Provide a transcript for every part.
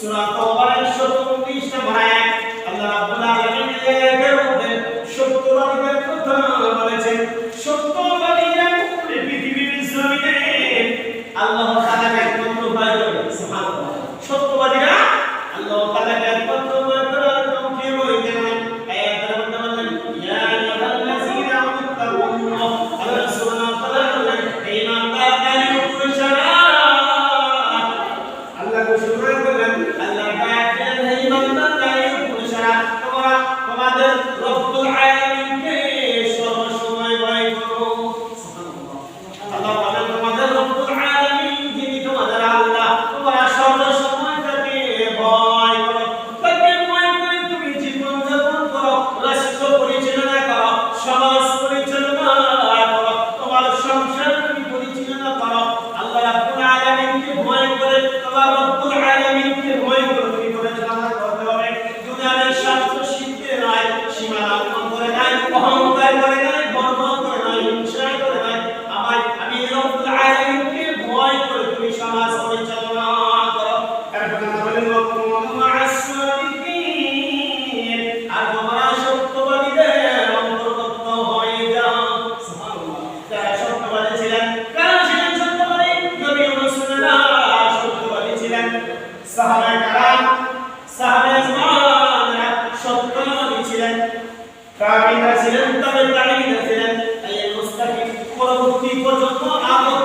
সূরা তওবার 124 নম্বর আয়াত আল্লাহ রাব্বুল আলামিন এর মধ্যে কথা বলেছেন পৃথিবীর জমিনে আল্লাহ সত্যবাদী ছিলেন কারণ ছিলেন সত্যবাদী? নবী রাসূলুল্লাহ সত্যবাদী ছিলেন। সাহাবায়ে کرام সাহাবায়ে আজমানরা সত্যবাদী মুস্তাকিম পরবর্তী পর্যন্ত আগত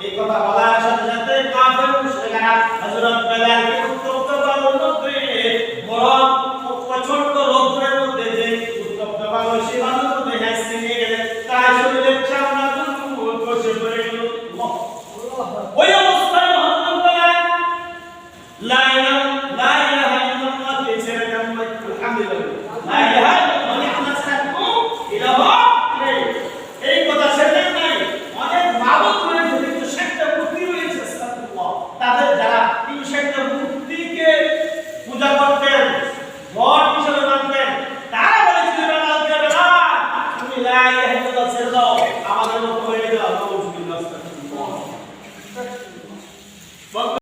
এই কথা বলার সাথে সাথে কাফের মুশরিকরা হযরত বেলালকে দাও ছেড়ে দাও আমাদের মতো হয়ে যাও।